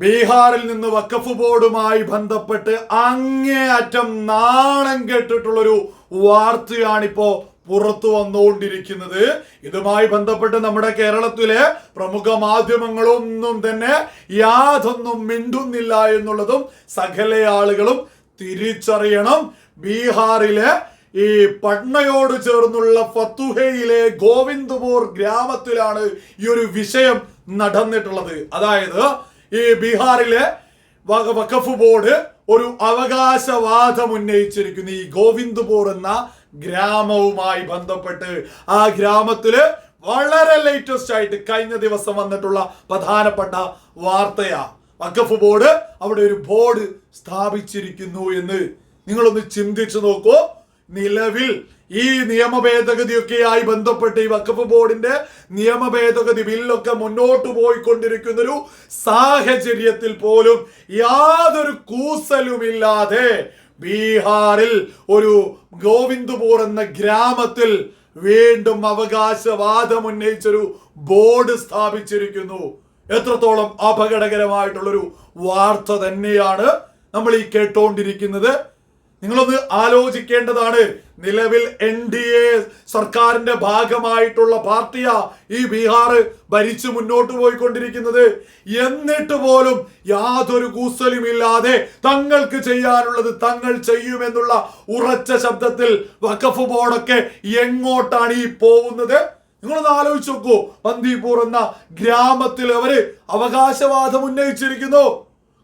ബീഹാറിൽ നിന്ന് വക്കഫ് ബോർഡുമായി ബന്ധപ്പെട്ട് അങ്ങേയറ്റം നാണം കെട്ടിട്ടുള്ളൊരു വാർത്തയാണിപ്പോ പുറത്തു വന്നുകൊണ്ടിരിക്കുന്നത്. ഇതുമായി ബന്ധപ്പെട്ട് നമ്മുടെ കേരളത്തിലെ പ്രമുഖ മാധ്യമങ്ങളൊന്നും തന്നെ യാതൊന്നും മിണ്ടുന്നില്ല എന്നുള്ളതും സകല ആളുകളും തിരിച്ചറിയണം. ബീഹാറിലെ ഈ പട്നയോട് ചേർന്നുള്ള ഫത്തുഹയിലെ ഗോവിന്ദ്പൂർ ഗ്രാമത്തിലാണ് ഈ ഒരു വിഷയം നടന്നിട്ടുള്ളത്. അതായത് ഈ ബീഹാറിലെ വഖഫ് ബോർഡ് ഒരു അവകാശവാദം ഉന്നയിച്ചിരിക്കുന്നു. ഈ ഗോവിന്ദ്പൂർ എന്ന ഗ്രാമവുമായി ബന്ധപ്പെട്ട് ആ ഗ്രാമത്തിൽ വളരെ ലേറ്റസ്റ്റ് ആയിട്ട് കഴിഞ്ഞ ദിവസം വന്നിട്ടുള്ള പ്രധാനപ്പെട്ട വാർത്തയാ. വഖഫ് ബോർഡ് അവിടെ ഒരു ബോർഡ് സ്ഥാപിച്ചിരിക്കുന്നു എന്ന് നിങ്ങളൊന്ന് ചിന്തിച്ചു നോക്കൂ. നിലവിൽ ഈ നിയമ ഭേദഗതിയൊക്കെയായി ബന്ധപ്പെട്ട് ഈ വഖഫ് ബോർഡിന്റെ നിയമ ഭേദഗതി ബില്ലൊക്കെ മുന്നോട്ട് പോയിക്കൊണ്ടിരിക്കുന്ന ഒരു സാഹചര്യത്തിൽ പോലും യാതൊരു കൂസലുമില്ലാതെ ബീഹാറിൽ ഒരു ഗോവിന്ദ്പൂർ എന്ന ഗ്രാമത്തിൽ വീണ്ടും അവകാശവാദം ഉന്നയിച്ചൊരു ബോർഡ് സ്ഥാപിച്ചിരിക്കുന്നു. എത്രത്തോളം അപകടകരമായിട്ടുള്ളൊരു വാർത്ത തന്നെയാണ് നമ്മൾ ഈ കേട്ടോണ്ടിരിക്കുന്നത്. നിങ്ങളൊന്ന് ആലോചിക്കേണ്ടതാണ്. നിലവിൽ എൻ ഡി എ സർക്കാരിന്റെ ഭാഗമായിട്ടുള്ള പാർട്ടിയാ ഈ ബീഹാർ ഭരിച്ചു മുന്നോട്ട് പോയിക്കൊണ്ടിരിക്കുന്നത്. എന്നിട്ട് പോലും യാതൊരു കൂസലുമില്ലാതെ തങ്ങൾക്ക് ചെയ്യാനുള്ളത് തങ്ങൾ ചെയ്യുമെന്നുള്ള ഉറച്ച ശബ്ദത്തിൽ വഖഫ് ബോർഡൊക്കെ എങ്ങോട്ടാണ് ഈ പോകുന്നത്? നിങ്ങളൊന്ന് ആലോചിച്ച് നോക്കൂ. ബന്ദിപൂർ എന്ന ഗ്രാമത്തിൽ അവർ അവകാശവാദം ഉന്നയിച്ചിരിക്കുന്നു.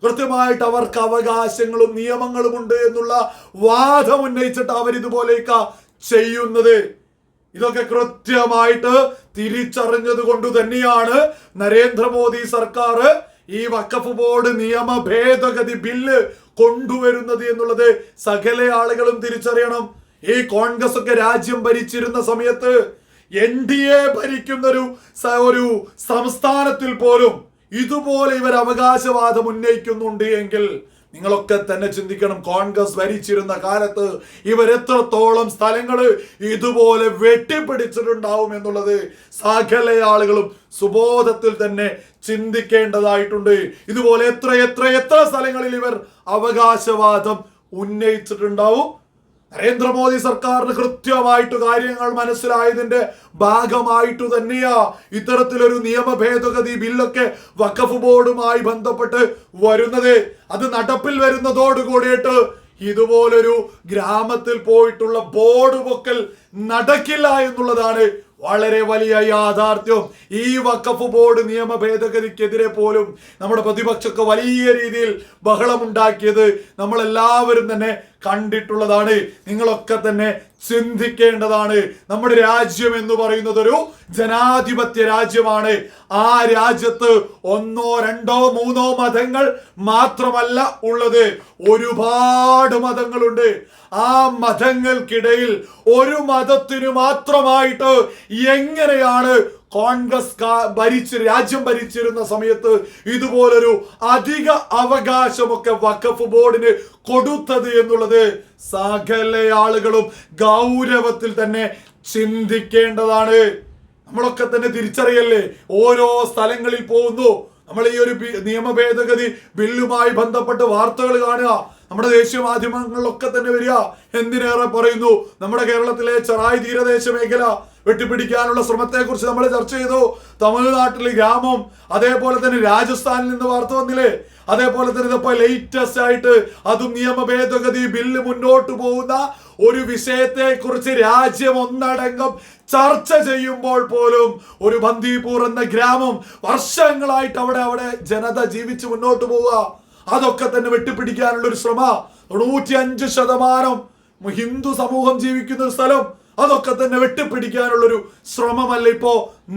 കൃത്യമായിട്ട് അവർക്ക് അവകാശങ്ങളും നിയമങ്ങളും ഉണ്ട് എന്നുള്ള വാദം ഉന്നയിച്ചിട്ട് അവരിതുപോലെയൊക്കെ ചെയ്യുന്നത്. ഇതൊക്കെ കൃത്യമായിട്ട് തിരിച്ചറിഞ്ഞത് കൊണ്ട് തന്നെയാണ് നരേന്ദ്രമോദി സർക്കാർ ഈ വക്കഫ് ബോർഡ് നിയമ ഭേദഗതി ബില്ല് കൊണ്ടുവരുന്നത് എന്നുള്ളത് സകല ആളുകളും തിരിച്ചറിയണം. ഈ കോൺഗ്രസ് ഒക്കെ രാജ്യം ഭരിച്ചിരുന്ന സമയത്ത് എൻ ഡി എ ഭരിക്കുന്ന ഒരു സംസ്ഥാനത്തിൽ പോലും ഇതുപോലെ ഇവർ അവകാശവാദം ഉന്നയിക്കുന്നുണ്ട് എങ്കിൽ നിങ്ങളൊക്കെ തന്നെ ചിന്തിക്കണം. കോൺഗ്രസ് ഭരിച്ചിരുന്ന കാലത്ത് ഇവർ എത്രത്തോളം സ്ഥലങ്ങൾ ഇതുപോലെ വെട്ടിപ്പിടിച്ചിട്ടുണ്ടാവും എന്നുള്ളത് സകല ആളുകളും സുബോധത്തിൽ തന്നെ ചിന്തിക്കേണ്ടതായിട്ടുണ്ട്. ഇതുപോലെ എത്ര എത്ര എത്ര സ്ഥലങ്ങളിൽ ഇവർ അവകാശവാദം ഉന്നയിച്ചിട്ടുണ്ടാവും? നരേന്ദ്രമോദി സർക്കാരിന് കൃത്യമായിട്ട് കാര്യങ്ങൾ മനസ്സിലായതിന്റെ ഭാഗമായിട്ട് തന്നെയാ ഇത്തരത്തിലൊരു നിയമ ഭേദഗതി ബില്ലൊക്കെ വഖഫ് ബോർഡുമായി ബന്ധപ്പെട്ട് വരുന്നത്. അത് നടപ്പിൽ വരുന്നതോട് കൂടിയിട്ട് ഇതുപോലൊരു ഗ്രാമത്തിൽ പോയിട്ടുള്ള ബോർഡ് പൊക്കൽ നടക്കില്ല എന്നുള്ളതാണ് വളരെ വലിയ യാഥാർത്ഥ്യം. ഈ വക്കഫ് ബോർഡ് നിയമ ഭേദഗതിക്കെതിരെ പോലും നമ്മുടെ പ്രതിപക്ഷമൊക്കെ വലിയ രീതിയിൽ ബഹളമുണ്ടാക്കിയത് നമ്മളെല്ലാവരും തന്നെ കണ്ടിട്ടുള്ളതാണ്. നിങ്ങളൊക്കെ തന്നെ ചിന്തിക്കേണ്ടതാണ്. നമ്മുടെ രാജ്യം എന്ന് പറയുന്നത് ഒരു ജനാധിപത്യ രാജ്യമാണ്. ആ രാജ്യത്ത് ഒന്നോ രണ്ടോ മൂന്നോ മതങ്ങൾ മാത്രമല്ല ഉള്ളത്. ഒരുപാട് മതങ്ങളുണ്ട്. ആ മതങ്ങൾക്കിടയിൽ ഒരു മതത്തിനു മാത്രമായിട്ട് എങ്ങനെയാണ് കോൺഗ്രസ് ഭരിച്ച് രാജ്യം ഭരിച്ചിരുന്ന സമയത്ത് ഇതുപോലൊരു അധിക അവകാശമൊക്കെ വഖഫ് ബോർഡിന് കൊടുത്തത് എന്നുള്ളത് സകല ആളുകളും ഗൗരവത്തിൽ തന്നെ ചിന്തിക്കേണ്ടതാണ്. നമ്മളൊക്കെ തന്നെ തിരിച്ചറിയല്ലേ? ഓരോ സ്ഥലങ്ങളിൽ പോകുന്നു. നമ്മൾ ഈ ഒരു നിയമ ഭേദഗതി ബില്ലുമായി ബന്ധപ്പെട്ട് വാർത്തകൾ കാണുക. നമ്മുടെ ദേശീയ മാധ്യമങ്ങളിലൊക്കെ തന്നെ വരിക. എന്തിനേറെ പറയുന്നു? നമ്മുടെ കേരളത്തിലെ ചെറായി തീരദേശ മേഖല. വെട്ടിപ്പിടിക്കാനുള്ള ശ്രമത്തെക്കുറിച്ച് നമ്മൾ ചർച്ച ചെയ്തു. തമിഴ്നാട്ടിലെ ഗ്രാമം അതേപോലെ തന്നെ രാജസ്ഥാനിൽ നിന്ന് വാർത്ത വന്നില്ലേ? അതേപോലെ തന്നെ ഇതിപ്പോ ലേറ്റസ്റ്റ് ആയിട്ട് അതും നിയമ ഭേദഗതി ബില്ല് മുന്നോട്ട് പോകുന്ന ഒരു വിഷയത്തെ കുറിച്ച് രാജ്യം ഒന്നടങ്കം ചർച്ച ചെയ്യുമ്പോൾ പോലും ഒരു ബന്ദിപൂർ എന്ന ഗ്രാമം വർഷങ്ങളായിട്ട് അവിടെ അവിടെ ജനത ജീവിച്ച് മുന്നോട്ട് പോവുക. അതൊക്കെ തന്നെ വെട്ടിപ്പിടിക്കാനുള്ള ഒരു ശ്രമ. നൂറ്റി അഞ്ച് ശതമാനം ഹിന്ദു സമൂഹം ജീവിക്കുന്ന ഒരു സ്ഥലം. അതൊക്കെ തന്നെ വെട്ടിപ്പിടിക്കാനുള്ളൊരു ശ്രമമല്ല ഇപ്പോ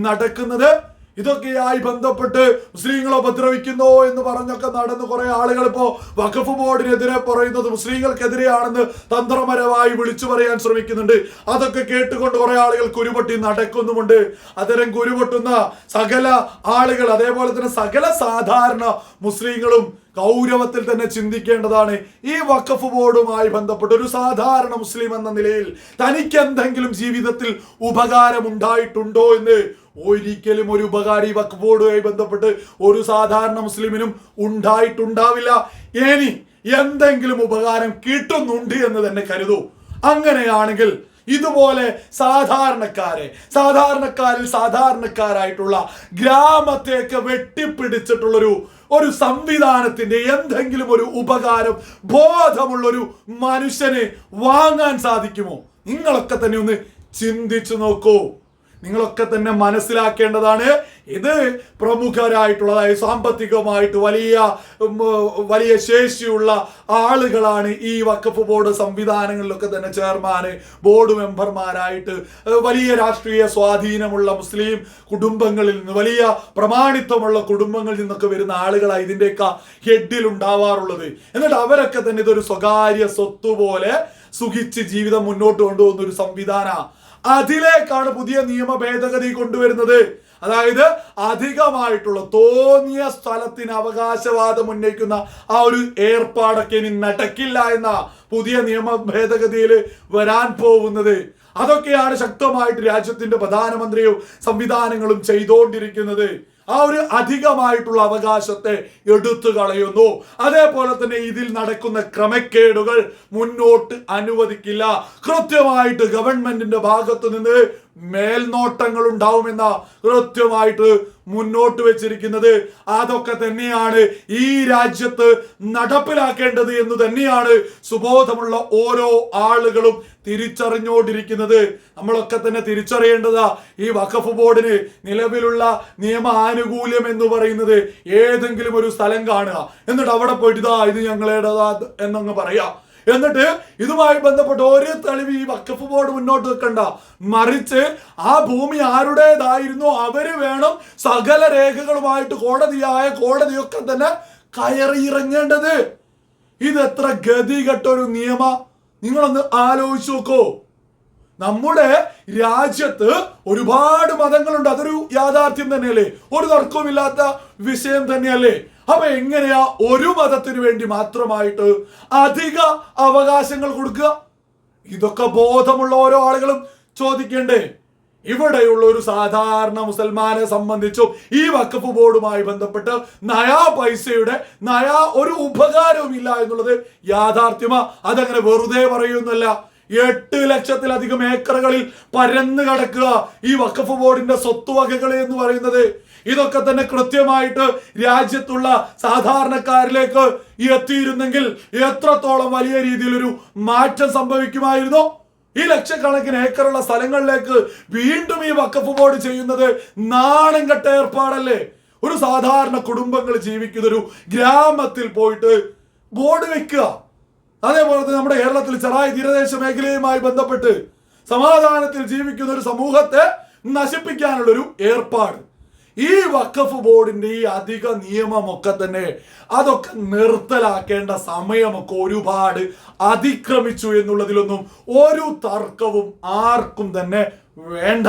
നടക്കുന്നത്? ഇതൊക്കെയായി ബന്ധപ്പെട്ട് മുസ്ലിങ്ങളെ ഉപദ്രവിക്കുന്നു എന്ന് പറഞ്ഞൊക്കെ നടന്ന് കുറെ ആളുകൾ ഇപ്പോ വഖഫ് ബോർഡിനെതിരെ പറയുന്നത് മുസ്ലിങ്ങൾക്കെതിരെയാണെന്ന് തന്ത്രപരമായി വിളിച്ചു പറയാൻ ശ്രമിക്കുന്നുണ്ട്. അതൊക്കെ കേട്ടുകൊണ്ട് കുറെ ആളുകൾ കുരുപൊട്ടി നടക്കുന്നുമുണ്ട്. അത്തരം കുരുപൊട്ടുന്ന സകല ആളുകൾ അതേപോലെ തന്നെ സകല സാധാരണ മുസ്ലിങ്ങളും ഗൗരവത്തിൽ തന്നെ ചിന്തിക്കേണ്ടതാണ്. ഈ വഖഫ് ബോർഡുമായി ബന്ധപ്പെട്ട് ഒരു സാധാരണ മുസ്ലിം എന്ന നിലയിൽ തനിക്ക് എന്തെങ്കിലും ജീവിതത്തിൽ ഉപകാരം ഉണ്ടായിട്ടുണ്ടോ എന്ന് ഒരിക്കലും ഒരു ഉപകാരി വക്ബോർഡുമായി ബന്ധപ്പെട്ട് ഒരു സാധാരണ മുസ്ലിമിനും ഉണ്ടായിട്ടുണ്ടാവില്ല. ഇനി എന്തെങ്കിലും ഉപകാരം കിട്ടുന്നുണ്ട് എന്ന് തന്നെ കരുതൂ. അങ്ങനെയാണെങ്കിൽ ഇതുപോലെ സാധാരണക്കാരെ സാധാരണക്കാരിൽ സാധാരണക്കാരായിട്ടുള്ള ഗ്രാമത്തേക്ക് വെട്ടിപ്പിടിച്ചിട്ടുള്ളൊരു ഒരു സംവിധാനത്തിന്റെ എന്തെങ്കിലും ഒരു ഉപകാരം ബോധമുള്ളൊരു മനുഷ്യനെ വാങ്ങാൻ സാധിക്കുമോ? നിങ്ങളൊക്കെ തന്നെ ഒന്ന് ചിന്തിച്ചു നോക്കൂ. നിങ്ങളൊക്കെ തന്നെ മനസ്സിലാക്കേണ്ടതാണ് ഇത് പ്രമുഖരായിട്ടുള്ളതായി സാമ്പത്തികമായിട്ട് വലിയ വലിയ ശേഷിയുള്ള ആളുകളാണ് ഈ വഖഫ് ബോർഡ് സംവിധാനങ്ങളിലൊക്കെ തന്നെ ചെയർമാൻ ബോർഡ് മെമ്പർമാരായിട്ട് വലിയ രാഷ്ട്രീയ സ്വാധീനമുള്ള മുസ്ലിം കുടുംബങ്ങളിൽ നിന്ന് വലിയ പ്രമാണിത്വമുള്ള കുടുംബങ്ങളിൽ നിന്നൊക്കെ വരുന്ന ആളുകളാണ് ഇതിന്റെയൊക്കെ ഹെഡിൽ ഉണ്ടാവാറുള്ളത്. എന്നിട്ട് അവരൊക്കെ തന്നെ ഇതൊരു സ്വകാര്യ സ്വത്ത് പോലെ സുഖിച്ച് ജീവിതം മുന്നോട്ട് കൊണ്ടുപോകുന്ന ഒരു സംവിധാന അതിലേക്കാണ് പുതിയ നിയമ ഭേദഗതി കൊണ്ടുവരുന്നത്. അതായത് അധികമായിട്ടുള്ള തോന്നിയ സ്ഥലത്തിന് അവകാശവാദം ഉന്നയിക്കുന്ന ആ ഒരു ഏർപ്പാടൊക്കെ ഇനി നടക്കില്ല എന്ന പുതിയ നിയമ ഭേദഗതിയിൽ വരാൻ പോകുന്നത്. അതൊക്കെയാണ് ശക്തമായിട്ട് രാജ്യത്തിന്റെ പ്രധാനമന്ത്രിയും സംവിധാനങ്ങളും ചെയ്തുകൊണ്ടിരിക്കുന്നത് ആ ഒരു അധികമായിട്ടുള്ള അവകാശത്തെ എടുത്തു കളയുന്നു. അതേപോലെ തന്നെ ഇതിൽ നടക്കുന്ന ക്രമക്കേടുകൾ മുന്നോട്ട് അനുവദിക്കില്ല. കൃത്യമായിട്ട് ഗവൺമെന്റിന്റെ ഭാഗത്തു നിന്ന് മേൽനോട്ടങ്ങൾ ഉണ്ടാവുമെന്ന കൃത്യമായിട്ട് മുന്നോട്ട് വെച്ചിരിക്കുന്നത്. അതൊക്കെ തന്നെയാണ് ഈ രാജ്യത്ത് നടപ്പിലാക്കേണ്ടത് എന്ന് തന്നെയാണ് സുബോധമുള്ള ഓരോ ആളുകളും തിരിച്ചറിഞ്ഞുകൊണ്ടിരിക്കുന്നത് നമ്മളൊക്കെ തന്നെ തിരിച്ചറിയേണ്ടതാ ഈ വഖഫ് ബോർഡിന് നിലവിലുള്ള നിയമ ആനുകൂല്യം എന്ന് പറയുന്നത് ഏതെങ്കിലും ഒരു സ്ഥലം കാണുക. എന്നിട്ട് അവിടെ പോയിട്ട് ഇതാ ഇത് ഞങ്ങളുടേതാ എന്നങ്ങ് പറയാ. എന്നിട്ട് ഇതുമായി ബന്ധപ്പെട്ട് ഒരു തെളിവ് ഈ വക്കഫ് ബോർഡ് മുന്നോട്ട് വെക്കണ്ട മറിച്ച് ആ ഭൂമി ആരുടേതായിരുന്നു അവർ വേണം സകല രേഖകളുമായിട്ട് കോടതിയായ കോടതിയൊക്കെ തന്നെ കയറി ഇറങ്ങേണ്ടത്. ഇത് എത്ര ഗതികെട്ടൊരു നിയമ? നിങ്ങളൊന്ന് ആലോചിച്ച് നോക്കോ. നമ്മുടെ രാജ്യത്ത് ഒരുപാട് മതങ്ങളുണ്ട്. അതൊരു യാഥാർത്ഥ്യം തന്നെയല്ലേ? ഒരു തർക്കവുമില്ലാത്ത വിഷയം തന്നെയല്ലേ? അപ്പൊ എങ്ങനെയാ ഒരു മതത്തിന് വേണ്ടി മാത്രമായിട്ട് അധിക അവകാശങ്ങൾ കൊടുക്കുക? ഇതൊക്കെ ബോധമുള്ള ഓരോ ആളുകളും ചോദിക്കണ്ടേ. ഇവിടെയുള്ള ഒരു സാധാരണ മുസൽമാനെ സംബന്ധിച്ചും ഈ വഖഫ് ബോർഡുമായി ബന്ധപ്പെട്ട് നയാ പൈസയുടെ നയാ ഒരു ഉപകാരവും ഇല്ല എന്നുള്ളത് യാഥാർത്ഥ്യമാ. അതങ്ങനെ വെറുതെ പറയുന്നല്ല എട്ട് ലക്ഷത്തിലധികം ഏക്കറുകളിൽ പരന്നു കിടക്കുക ഈ വഖഫ് ബോർഡിന്റെ സ്വത്തുവകകൾ എന്ന് പറയുന്നത്. ഇതൊക്കെ തന്നെ കൃത്യമായിട്ട് രാജ്യത്തുള്ള സാധാരണക്കാരിലേക്ക് എത്തിയിരുന്നെങ്കിൽ എത്രത്തോളം വലിയ രീതിയിൽ ഒരു മാറ്റം സംഭവിക്കുമായിരുന്നു? ഈ ലക്ഷക്കണക്കിന് ഏക്കറുള്ള സ്ഥലങ്ങളിലേക്ക് വീണ്ടും ഈ വഖഫ് ബോർഡ് ചെയ്യുന്നത് നാണം കെട്ട ഏർപ്പാടല്ലേ? ഒരു സാധാരണ കുടുംബങ്ങൾ ജീവിക്കുന്ന ഒരു ഗ്രാമത്തിൽ പോയിട്ട് ബോർഡ് വെക്കുക. അതേപോലെ തന്നെ നമ്മുടെ കേരളത്തിൽ ചെറായി തീരദേശ മേഖലയുമായി ബന്ധപ്പെട്ട് സമാധാനത്തിൽ ജീവിക്കുന്ന ഒരു സമൂഹത്തെ നശിപ്പിക്കാനുള്ളൊരു ഏർപ്പാട്. ഈ വഖഫ് ബോർഡിന്റെ ഈ അധിക നിയമമൊക്കെ തന്നെ അതൊക്കെ നിർത്തലാക്കേണ്ട സമയമൊക്കെ ഒരുപാട് അതിക്രമിച്ചു എന്നുള്ളതിലൊന്നും ഒരു തർക്കവും ആർക്കും തന്നെ വേണ്ട.